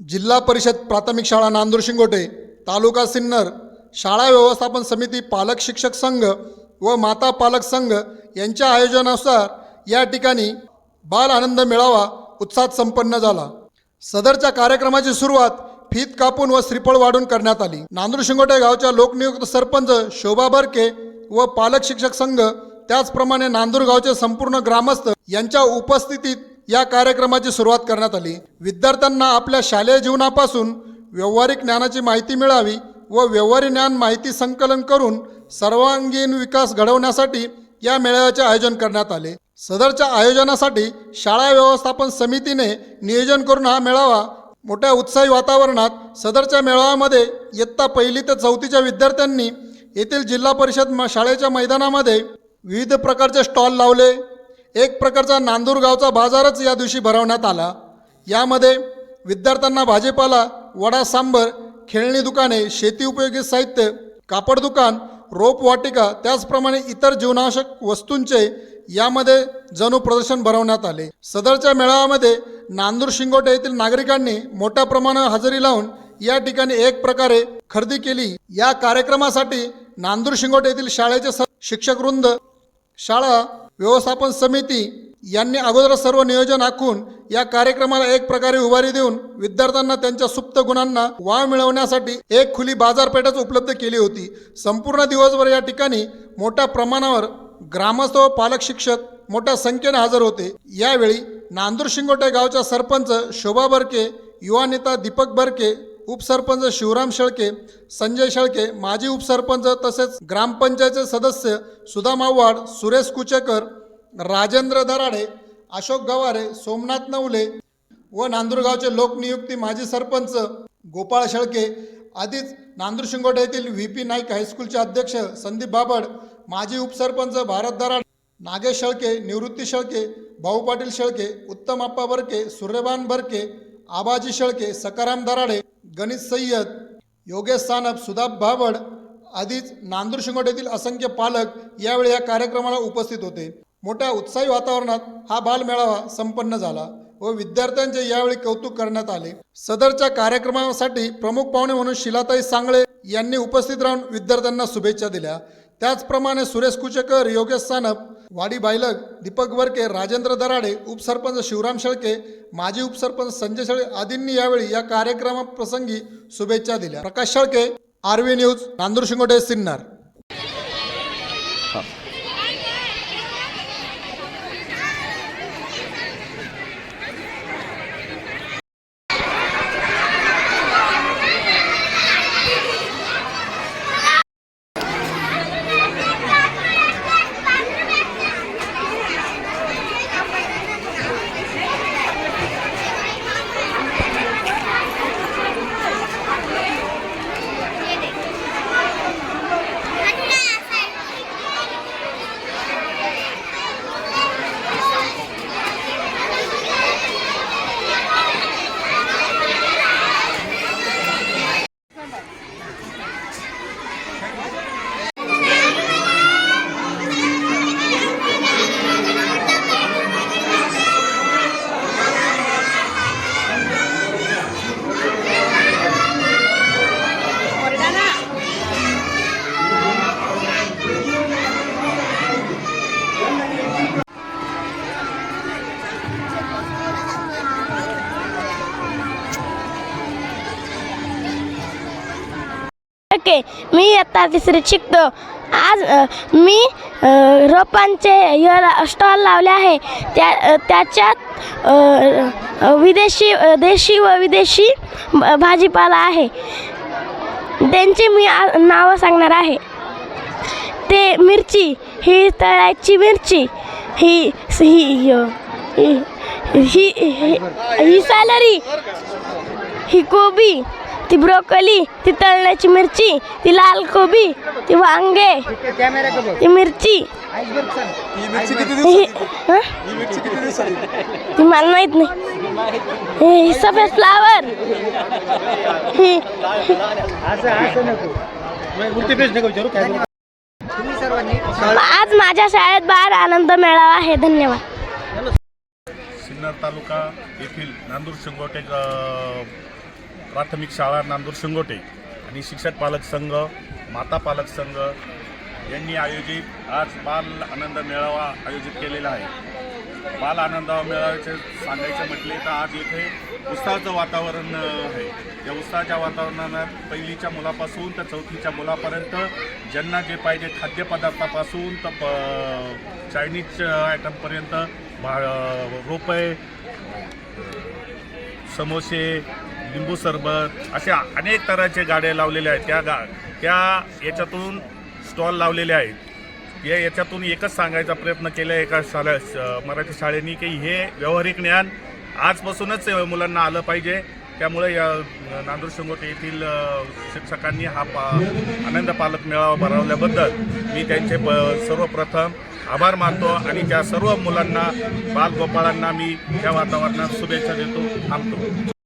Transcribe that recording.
जिल्हा परिषद प्राथमिक शाळा नांदूर शिंगोटे तालुका सिन्नर शाळा व्यवस्थापन समिती पालक शिक्षक संघ व माता पालक संघ यांच्या आयोजनानुसार या ठिकाणी बाल आनंद मेळावा उत्साहात संपन्न झाला. सदरच्या कार्यक्रमाची सुरुवात फीत कापून व श्रीफळ वाढून करण्यात आली. नांदूर शिंगोटे गावच्या लोकनियुक्त सरपंच शोभा बर्के व पालक शिक्षक संघ त्याचप्रमाणे नांदूर गावचे संपूर्ण ग्रामस्थ यांच्या उपस्थितीत या कार्यक्रमाची सुरुवात करण्यात आली. विद्यार्थ्यांना आपल्या शालेय जीवनापासून व्यावहारिक ज्ञानाची माहिती मिळावी व व्यवहारी ज्ञान माहिती संकलन करून सर्वांगीण विकास घडवण्यासाठी या मेळाव्याचे आयोजन करण्यात आले. सदरच्या आयोजनासाठी शाळा व्यवस्थापन समितीने नियोजन करून हा मेळावा मोठ्या उत्साही वातावरणात सदरच्या मेळाव्यामध्ये इयत्ता पहिली ते चौथीच्या विद्यार्थ्यांनी येथील जिल्हा परिषद म- शाळेच्या मैदानामध्ये विविध प्रकारचे स्टॉल लावले. एक प्रकारचा नांदूर गावचा बाजारच या दिवशी भरवण्यात आला. यामध्ये विद्यार्थ्यांना भाजीपाला वडा सांबर खेळणी दुकाने शेती उपयोगी साहित्य कापड दुकान रोप वाटिका त्याचप्रमाणे इतर जीवनावश्यक वस्तूंचे यामध्ये जणू प्रदर्शन भरवण्यात आले. सदरच्या मेळाव्यामध्ये नांदूर शिंगोटे येथील नागरिकांनी मोठ्या प्रमाणावर हजेरी लावून या ठिकाणी एक प्रकारे खरेदी केली. या कार्यक्रमासाठी नांदूर शिंगोटे येथील शाळेचे स- शिक्षक वृंद शाळा व्यवस्थापन समिती यांनी अगोदर सर्व नियोजन आखून या कार्यक्रमाला एक प्रकारे उभारी देऊन विद्यार्थ्यांना त्यांच्या सुप्त गुणांना वाव मिळवण्यासाठी एक खुली बाजारपेठच उपलब्ध केली होती. संपूर्ण दिवसभर या ठिकाणी मोठ्या प्रमाणावर ग्रामस्थ व पालक शिक्षक मोठ्या संख्येने हजर होते. यावेळी नांदूर शिंगोटे गावच्या सरपंच शोभा बर्के युवा नेता दीपक बर्के उपसरपंच शिवराम शेळके संजय शेळके माजी उपसरपंच तसेच ग्रामपंचायतचे सदस्य सुधा मावाड सुरेश कुचेकर राजेंद्र दराडे अशोक गवारे सोमनाथ नवले व नांदूरगावचे लोकनियुक्ती माजी सरपंच गोपाळ शेळके आधीच नांदूर शिंगोटे येथील व्ही पी नाईक हायस्कूलचे अध्यक्ष संदीप बाबड माजी उपसरपंच भारत दराड नागेश शेळके निवृत्ती शेळके भाऊ पाटील शेळके उत्तम आप्पा बरके सूर्यबान बरके आबाजी शेळके सकाराम दराडे गणित सय्यद योगेश सानप सुधा भाबड आधीच नांदूर शिंगोट्यातील असंख्य पालक यावेळी या कार्यक्रमाला उपस्थित होते. मोठ्या उत्साही वातावरणात हा बालमेळावा संपन्न झाला व विद्यार्थ्यांचे यावेळी कौतुक करण्यात आले. सदरच्या कार्यक्रमासाठी प्रमुख पाहुणे म्हणून शिलाताई सांगळे यांनी उपस्थित राहून विद्यार्थ्यांना शुभेच्छा दिल्या. त्याचप्रमाणे सुरेश कुचेकर योगेश सानप वाडी बायलक दीपक वरके राजेंद्र दराडे उपसरपंच शिवराम शेळके माजी उपसरपंच संजय शेळके आदींनी यावेळी या कार्यक्रमाप्रसंगी शुभेच्छा दिल्या. Prakash Shelke R V news Nandur Shingote Sinnar. Okay मी इयत्ता तिसरीत शिकतो. आज मी रोपांचे स्टॉल लावले आहे. त्या त्याच्यात विदेशी देशी व विदेशी भाजीपाला आहे. त्यांची मी नावं सांगणार आहे. ते मिरची ही तळ्याची मिरची ही ही ही ही ही- ही सॅलरी ही कोबी ती ब्रोकली ती तळण्याची मिरची ती लाल कोबी ती वांगे ती मिरची. ही- हं? ती मला माहीत नाही. हे- ही सफेद फ्लावर. ही आज माझ्या शाळेत बाळ आनंद मेळावा आहे. धन्यवाद. सिन्नर तालुका येथील नांदूर शिंगोटे प्राथमिक शाळा नांदूर शिंगोटे आणि शिक्षक पालक संघ माता पालक संघ यांनी आयोजित आज बाल आनंद मेळावा आयोजित केलेला आहे. बाल आनंद मेळाव्याचे सांगायचं म्हटले तर आज येथे उत्साहाचं वातावरण आहे. या उत्साहाच्या वातावरणात पहिलीच्या मुलापासून तर चौथीच्या मुलापर्यंत ज्यांना जे पाहिजे खाद्यपदार्थापासून तर प- चायनीज आयटमपर्यंत भा रोपे समोसे लिंबू सरबत अशा अनेक तऱ्हाचे गाड्या लावलेल्या आहेत. त्या गा त्या याच्यातून स्टॉल लावलेले आहेत. या याच्यातून एकच सांगायचा प्रयत्न केला आहे एका शाळा श- मराठी शाळेनी की हे व्यावहारिक ज्ञान आजपासूनच मुलांना आलं पाहिजे. त्यामुळे या नांदूर शिंगोटे येथील शिक्षकांनी हा पा आनंद पालक मेळावा भरवल्याबद्दल मी त्यांचे प सर्वप्रथम आभार मानतो आणि त्या सर्व मुलांना बालगोपाळांना मी त्या वातावरणात शुभेच्छा देतो. थांबतो.